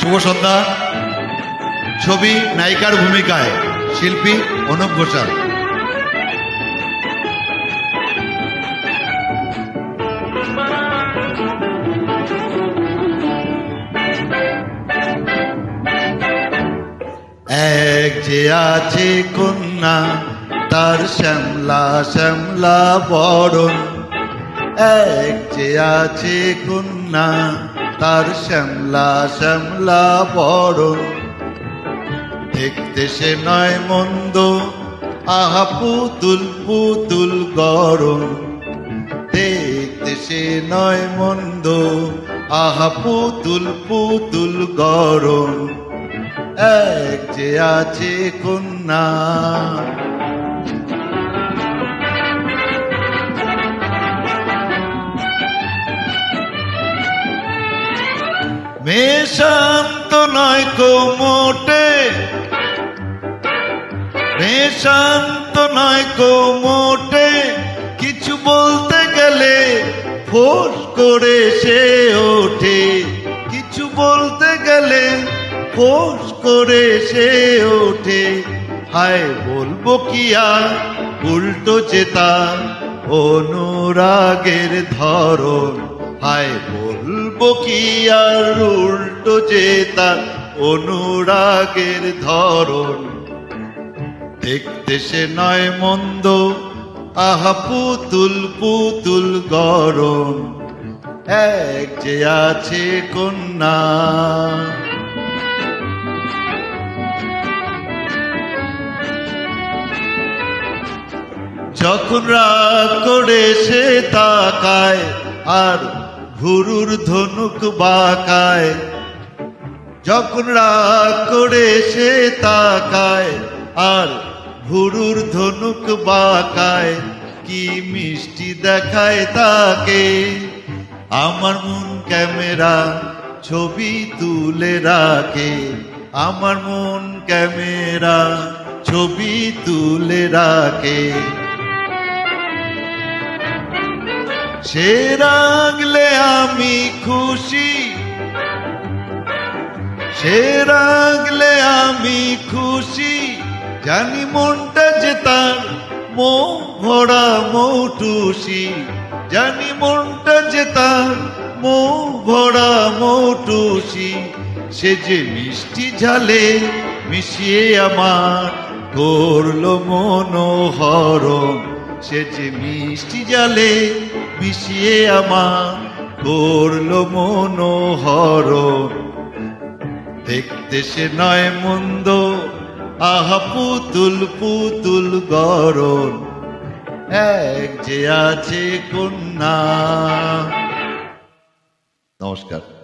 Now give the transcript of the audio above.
শুভ সন্ধ্যা। ছবি, নায়িকার ভূমিকায় শিল্পী অনুপ ঘোষাল। এক যে আছে কন্যা, তার শ্যামলা শ্যামলা বরণ। এক যে আছে কন্যা তার শ্যামলা শ্যামলা বরণ দেখতে সে নয় মন্দ, আহা পুতুল পুতুল গরম। দেখতে সে নয় মন্দ, আহা পুতুল পুতুল গরম। এক যে আছে কন্যা মেয়ে শান্ত নয় কো মোটে। মেয়ে শান্ত নয় কো মোটে। কিছু বলতে গেলে ফোস করে সে ওঠে। কিছু বলতে গেলে ফোস করে সে ওঠে। হায়, বলব কি আর? উল্টো চেতা, অনুরাগের ধরন। হায় বলব কি আর উল্টো চেতা, অনুরাগের ধরন। দেখতে সে নয় মন্দ, আহা পুতুল পুতুল গরম। এক যে আছে কন্যা। যখন রাগ করে সে তাকায়, আর ঘুরুর ধনুক বাকায়, যখন রাগ করে সে তাকায়, আর ভুরুর ধনুক বাকায়, কি মিষ্টি দেখায় তাকে। আমার মন ক্যামেরা ছবি তুলে রাখে, আমার মন ক্যামেরা ছবি তুলে রাখে। সে রাগলে আমি খুশি। সে রাগলে আমি খুশি। জানি মনটা যে তার মৌ ভরা মৌটুসি। জানি মনটা যে তার মৌ ভরা মৌটুসি। সে যে মিষ্টি ঝালে মিশিয়ে আমার করল মনোহরণ সে যে মিষ্টি জালে মিশিয়ে আমার করল মনোহর। দেখতে সে নয় মন্দ, আহা পুতুল পুতুল গরণ। এক যে আছে কন্যা। নমস্কার।